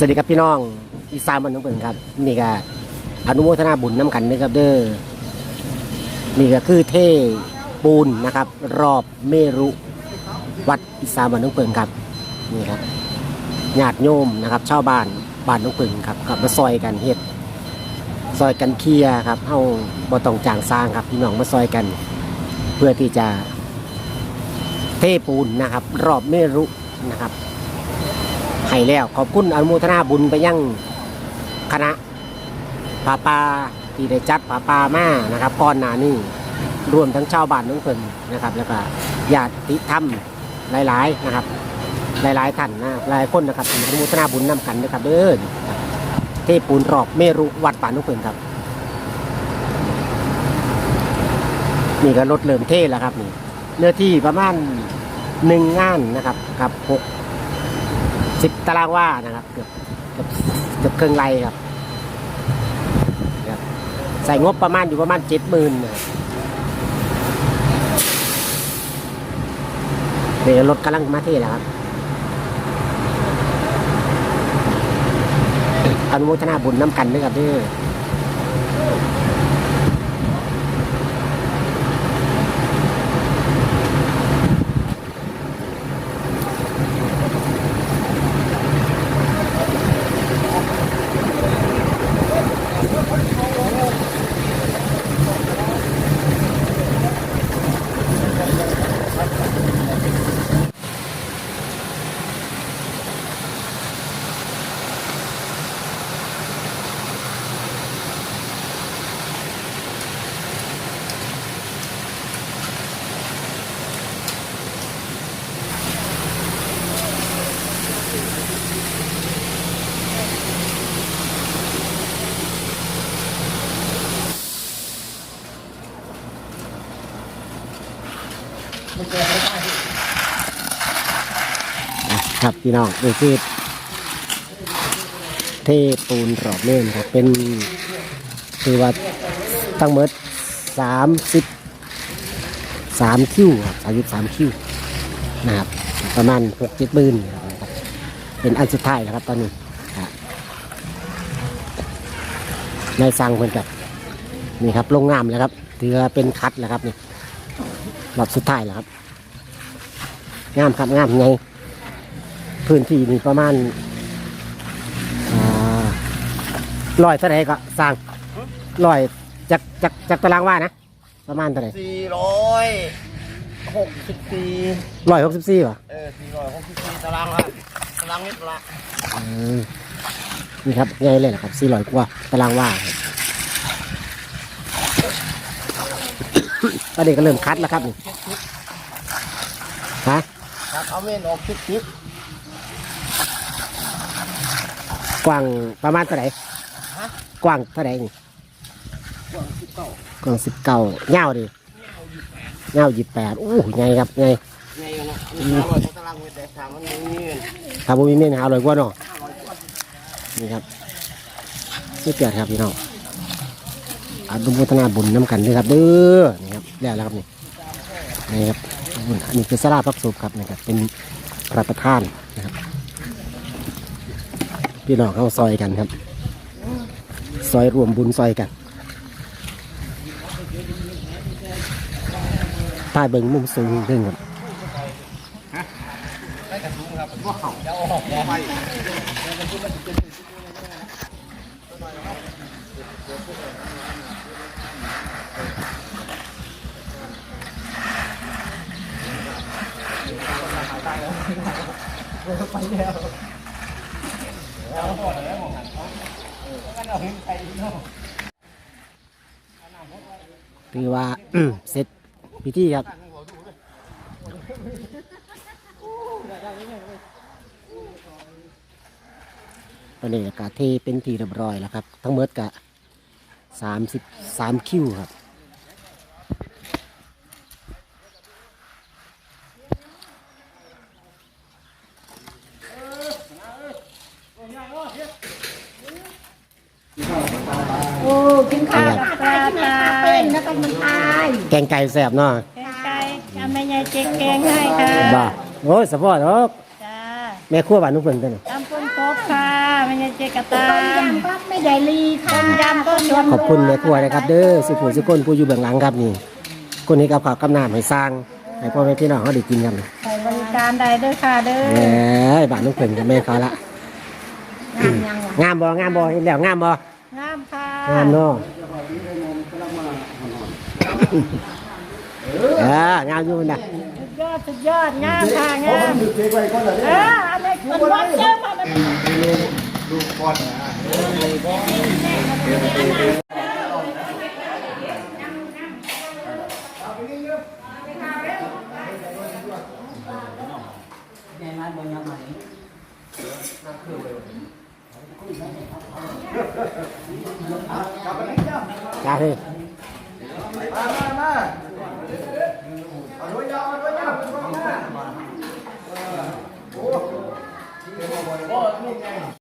สวัสดีครับพี่น้องอีสานมันน้องเปิ่นครับ นี่ก็อนุโมทนาบุญน้ำกันนะครับเด้อนี่ก็คือเทปูนนะครับ รอบเมรุวัดอีสานมันน้องเปิ่นครับนี่ครับญาติโยมนะครับชาวบ้านบ้านน้องเปิ่นครับกับมาซอยกันเฮ็ดซอยกันเคลียครับเฮาบ่ต้องจ้างสร้างครับพี่น้องมาซอยกัน เพื่อที่จะเทปูนนะครับ รอบเมรุนะครับ ให้แล้ว ขอบคุณอนุโมทนาบุญไปยังคณะป่าปาที่ได้จัดป่าปามานะครับก่อนหนานี้รวมทั้งชาวบ้านน้องเพิ่นนะครับ แล้วก็ญาติธรรมหลาย ๆ นะครับ หลายๆท่านนะหลายคนนะครับอนุโมทนาบุญนำกันนะครับเด้อเทปูนรอบเมรุวัดป่าน้องเพิ่นครับนี่ก็รถเริ่มเทแล้วครับนี่เนื้อที่ประมาณหนึ่งงานนะครับครับหก สิบตารางว่านะครับ เกือบเกือบเกือบครึ่งไรครับ ใส่งบประมาณอยู่ประมาณเจ็ดหมื่นเดี๋ยวรถกำลังมาที่แล้วครับ อนุโมทนาบุญน้ำกันด้วยครับด้อ ครับพี่น้องนี่คือเทปูนรอบเล่นครับเป็นคือว่าทั้งหมดสามสิบสามคิวครับสามสิบสามคิวนะครับประมาณหกเจ็ดหมื่นนะครับเป็นอันสุดท้ายแล้วครับตอนนี้นายสั่งเพิ่นกับนี่ครับลงงามแล้วครับถือเป็นคัดแล้วครับนี่ รอบสุดท้ายแล้วครับ งามครับงามไงพื้นที่นี่ประมาณร้อยเท่าไหร่ก็สร้างร้อยจากจากจากตารางว่านะประมาณเท่าไหร่สี่ร้อยหกสิบสี่ร้อยหกสิบสี่ป่ะเออสี่ร้อยหกสิบสี่ตารางละตารางเมตรละนี่ครับไงเลยนะครับสี่ร้อยกว่าตารางว่าครับ ตอนนี้ก็เริ่มคัดแล้วครับนี่ฮะถ้าเขาไม่ออกคิดคิดกว้างประมาณเท่าไหร่ฮะกว้างเท่าไหร่นี่กว่างสิบเก้ากว้างสิบเก้าเงาวดิเงาวยี่แปดโอ้โหไงครับไงไงกันนะสามร้อยตารางเมตรแต่สามมันไม่มีเงินถ้าบุมีเมนหาอร่อยกว่าเนาะนี่ครับนี่เกิดครับพี่น้องอนุโมทนาบุญน้ำกันด้วยครับเด้อนี่ครับ แล้วแล้วครับนี่นี่ครับอันนี้คือสลาพักสุขครับนะครับ เป็นพระประธานนะครับ พี่น้องเข้าซอยกันครับ ซอยรวมบุญซอยกันใต้เบิงมุมสูงเรื่ องครับถือว่าเสร็จพิธีครับตอนนี้กาเทเป็นทีเรียบร้อยแล้วครับ ทั้งหมดกะสามสิบสามคิวครับ โอ้กินข้าวกับปลา ตาเป็นแล้วก็มันตายแกงไก่แซ่บเนาะแกงไก่ทำแม่ยายเจ๊กแกงให้ค่ะบ้าโอ้ยสปอร์ตครับจ้าแม่ครัวบ้านนุ่งเพิ่นเต้นตำปุ้นกบค่ะไม่ใช่เจ๊กตาต้มยำก็ไม่ใหญ่ลีค่ะต้มยำก็ชวนขอบคุณแม่ครัวนะครับ เด้อสุผู้สุคนผู้อยู่เบื้องหลังครับนี่ คนนี้กับข้าวกับน้ำให้สร้างให้พ่อแม่พี่น้องเขาได้กินกันใส่บริการใดเด้อค่ะเด้อเอ้ยบ้านน้องเพิ่นกับแม่เขาละงามยังงามบ่งามบ่เห็นแล้วงามบ่งามค่ะงามเนาะ อองามอยู่นะสุดยอดสุดยอดงามค่ะงามเอออันนี้คนวัดเจ้ามาจ้า เฮ้ยโอ้นี่ไง